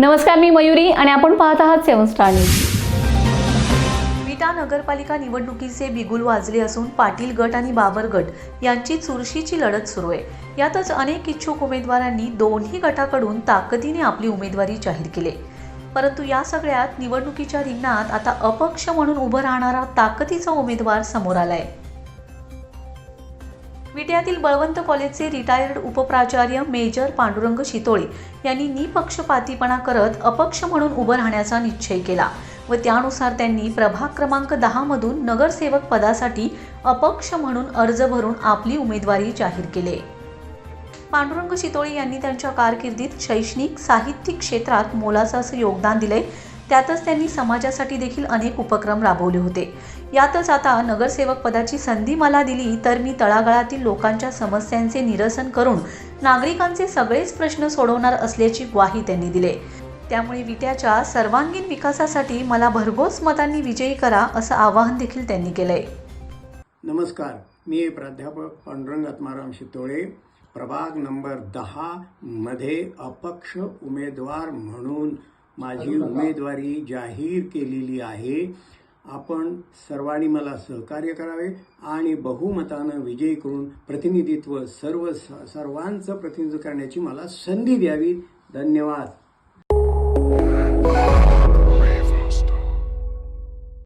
नमस्कार मी मयुरी आणि आपण पाहत आहात सेवन स्टार न्यूज. विटा नगरपालिका निवडणुकीचे बिगुल वाजले असून पाटील गट आणि बाबर गट यांची चुरशीची लढत सुरू आहे. यातच अनेक इच्छुक उमेदवारांनी दोन्ही गटाकडून ताकदीने आपली उमेदवारी जाहीर केली. परंतु या सगळ्यात निवडणुकीच्या रिंगणात आता अपक्ष म्हणून उभं राहणारा ताकदीचा उमेदवार समोर आला आहे विट्यातील बळवंत कॉलेजचे रिटायर्ड उपप्राचार्य मेजर पांडुरंग शितोळे यांनी निपक्षपातीपणा करत अपक्ष म्हणून उभं राहण्याचा निश्चय केला व त्यानुसार त्यांनी प्रभाग क्रमांक दहामधून नगरसेवक पदासाठी अपक्ष म्हणून अर्ज भरून आपली उमेदवारी जाहीर केली. पांडुरंग शितोळे यांनी त्यांच्या कारकिर्दीत शैक्षणिक साहित्यिक क्षेत्रात मोलाचं असं योगदान दिलंय. त्यातच त्यांनी समाजासाठी देखील अनेक उपक्रम राबवले होते. यातच आता नगरसेवक पदाची संधी मला दिली तर मी तळागाळातील लोकांच्या समस्यांचे निरसन करून नागरिकांचे सगळेच प्रश्न सोडवणार असल्याची ग्वाही त्यांनी दिली. त्यामुळे विट्याच्या सर्वांगीण विकासासाठी मला भरघोस मतांनी विजयी करा असं आवाहन देखील त्यांनी केलंय. नमस्कार. मी प्राध्यापक पांडुरंग आत्माराम शितोळे. प्रभाग नंबर दहा मध्ये अपक्ष उमेदवार म्हणून माझी उमेदवारी जाहीर केलेली आहे. आपण सर्वांनी मला सहकार्य करावे आणि बहुमतानं विजयी करून प्रतिनिधित्व सर्व सर्वांचं प्रतिनिधित्व करण्याची मला संधी द्यावी. धन्यवाद.